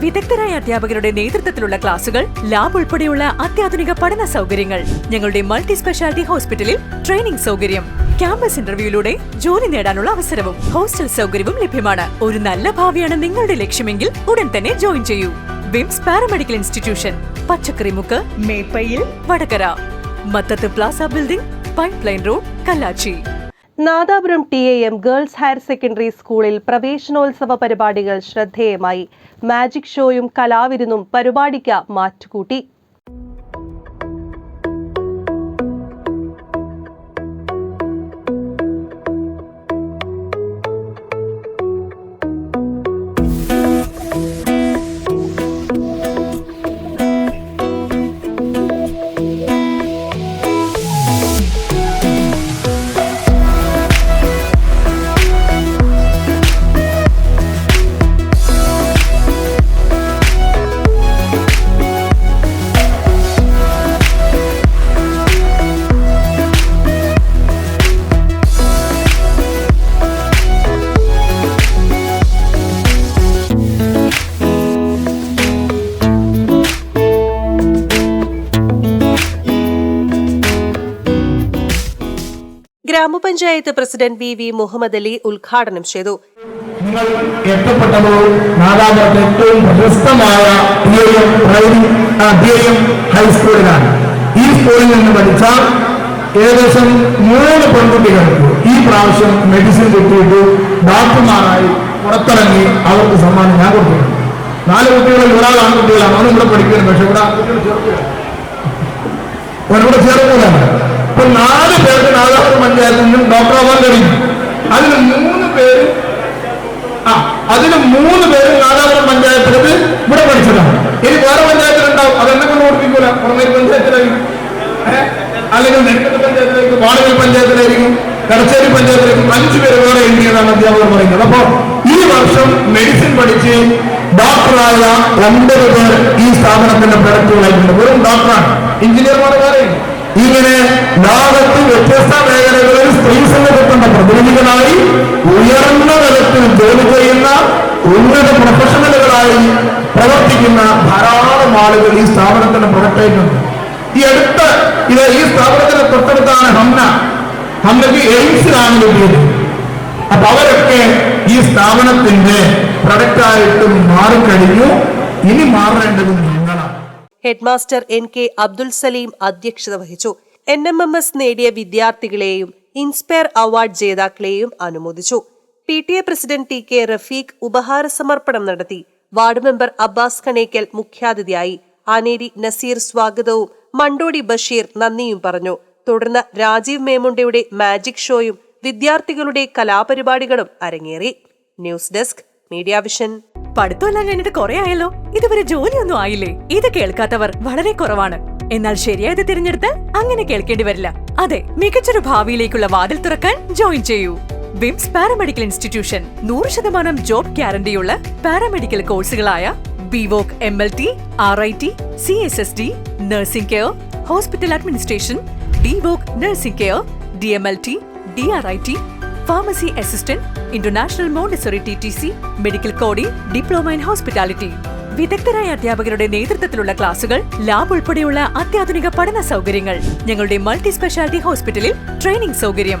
വിദഗ്ധരായ അധ്യാപകരുടെ നേതൃത്വത്തിലുള്ള ക്ലാസുകൾ ലാബ് ഉൾപ്പെടെയുള്ള അത്യാധുനിക പഠന സൗകര്യങ്ങൾ ഞങ്ങളുടെ മൾട്ടി സ്പെഷ്യാലിറ്റി ഹോസ്പിറ്റലിൽ ട്രെയിനിംഗ് സൗകര്യം ക്യാമ്പസ് ഇന്റർവ്യൂയിലൂടെ ജോലി നേടാനുള്ള അവസരവും ഹോസ്റ്റൽ സൗകര്യവും ലഭ്യമാണ്. ഒരു നല്ല ഭാവിയാണ് നിങ്ങളുടെ ലക്ഷ്യമെങ്കിൽ ഉടൻ തന്നെ ജോയിൻ ചെയ്യൂ. VIMS paramedical institution Pachakkarimukku Meppayil Vadakara. Mathath plaza building pipe line road Kallachi. Nadapuram T A M girls higher secondary സ്കൂളിൽ പ്രവേശനോത്സവ പരിപാടികൾ ശ്രദ്ധേയമായി. മാജിക് ഷോയും കലാവിരുന്നും പരിപാടിക്ക് മാറ്റുകൂട്ടി. ഗ്രാമപഞ്ചായത്ത് president V V Muhammad Ali ഉദ്ഘാടനം ചെയ്തു. ഏറ്റവും ഈ സ്കൂളിൽ നിന്ന് പഠിച്ച ഏകദേശം മൂന്ന് പെൺകുട്ടികൾക്ക് ഈ പ്രാവശ്യം മെഡിസിൻ കിട്ടിയിട്ട് ഡോക്ടർമാരായി പുറത്തിറങ്ങി അവർക്ക് സമ്മാനം ഞാൻ കൊടുത്തിട്ടുണ്ട്. നാല് കുട്ടികളിൽ ഒരാൾ ആൺകുട്ടികളാണ്. അവനും ഇവിടെ പഠിക്കുന്നത് പക്ഷെ ഇവിടെ ആൺകുട്ടികൾ ചേർക്കുകയാണ് ചേർക്കുകയാണ് ഇപ്പൊ നാല് പേർക്ക് നാദാപുരം പഞ്ചായത്തിൽ നിന്നും ഡോക്ടറാവാൻ കഴിയും. അതിൽ മൂന്ന് പേര് ആ അതിന് മൂന്ന് പേര് നാലാമത്തെ പഞ്ചായത്തിലത് ഇവിടെ പഠിച്ചതാണ്. ഇനി വേറെ പഞ്ചായത്തിലുണ്ടാവും അതെന്നെ കൊണ്ട് ഓർപ്പിക്കൂല. പുറമേരി പഞ്ചായത്തിലായിരിക്കും? അല്ലെങ്കിൽ നെടുക്കത്ത് പഞ്ചായത്തിലായിരിക്കും വാടകൽ പഞ്ചായത്തിലായിരിക്കും കടച്ചേരി പഞ്ചായത്തിലായിരിക്കും. അഞ്ചു പേര് വേറെ എഴുതിയതാണ് അധ്യാപകർ പറയുന്നത്. അപ്പോ ഈ വർഷം മെഡിസിൻ പഠിച്ച് ഡോക്ടറായ ഒമ്പത് പേർ ഈ സ്ഥാപനത്തിന്റെ പ്രൊഡക്റ്റുകളായിട്ടുണ്ട്. വെറും ഡോക്ടറാണ് എഞ്ചിനീയർമാർ വേറെ ഇങ്ങനെ ലോകത്ത് ജോലി ചെയ്യുന്ന ഉന്നത പ്രൊഫഷണലുകളായി പ്രവർത്തിക്കുന്ന ധാരാളം ആളുകൾ ഈ സ്ഥാപനത്തിന് പ്രൊഡക്റ്റായിട്ടുണ്ട് ഈ അടുത്ത് ഇത് ഈ സ്ഥാപനത്തിന് തൊട്ടടുത്താണ് ഹംന. ഹംനക്ക് എയിംസിലാണ് കിട്ടിയത്. അപ്പൊ അവരൊക്കെ ഈ സ്ഥാപനത്തിന്റെ പ്രൊഡക്റ്റായിട്ട് മാറിക്കഴിഞ്ഞു. ഇനി മാറേണ്ടത് നിങ്ങളാണ്. Headmaster N K Abdul Salim അധ്യക്ഷത വഹിച്ചു. എൻ എം എം എസ് നേടിയ വിദ്യാർത്ഥികളെയും ഇൻസ്പയർ അവാർഡ് ജേതാക്കളെയും അനുമോദിച്ചു. P T A president T K Rafeeq ഉപഹാര സമർപ്പണം നടത്തി വാർഡ് മെമ്പർ അബ്ബാസ് കണേക്കൽ മുഖ്യാതിഥിയായി. ആനേരി നസീർ സ്വാഗതവും മണ്ടോടി ബഷീർ നന്ദിയും പറഞ്ഞു. തുടർന്ന് രാജീവ് മേമുണ്ടയുടെ മാജിക് ഷോയും വിദ്യാർത്ഥികളുടെ കലാപരിപാടികളും അരങ്ങേറി. News desk media vision. പഠിത്തമെല്ലാം കഴിഞ്ഞിട്ട് കുറെ ആയല്ലോ. ഇതുവരെ ജോലിയൊന്നും ആയില്ലേ? ഇത് കേൾക്കാത്തവർ വളരെ കുറവാണ്. എന്നാൽ ശരിയായത് തിരഞ്ഞെടുത്താൽ അങ്ങനെ കേൾക്കേണ്ടി വരില്ല. അതെ മികച്ചൊരു ഭാവിയിലേക്കുള്ള വാതിൽ തുറക്കാൻ ജോയിൻ ചെയ്യൂ. വിംസ് പാരാമെഡിക്കൽ ഇൻസ്റ്റിറ്റ്യൂഷൻ നൂറ് ശതമാനം ജോബ് ഗ്യാരണ്ടിയുള്ള paramedical കോഴ്സുകളായ BVoc M L T R I T C S S D nursing care hospital administration DVoc nursing care D M L T D R I T pharmacy assistant international Montessori T T C medical coding diploma in hospitality. വിദഗ്ധരായ അധ്യാപകരുടെ നേതൃത്വത്തിലുള്ള ക്ലാസുകൾ lab ഉൾപ്പെടെയുള്ള അത്യാധുനിക പഠന സൗകര്യങ്ങൾ ഞങ്ങളുടെ multi speciality ഹോസ്പിറ്റലിൽ ട്രെയിനിംഗ് സൗകര്യം.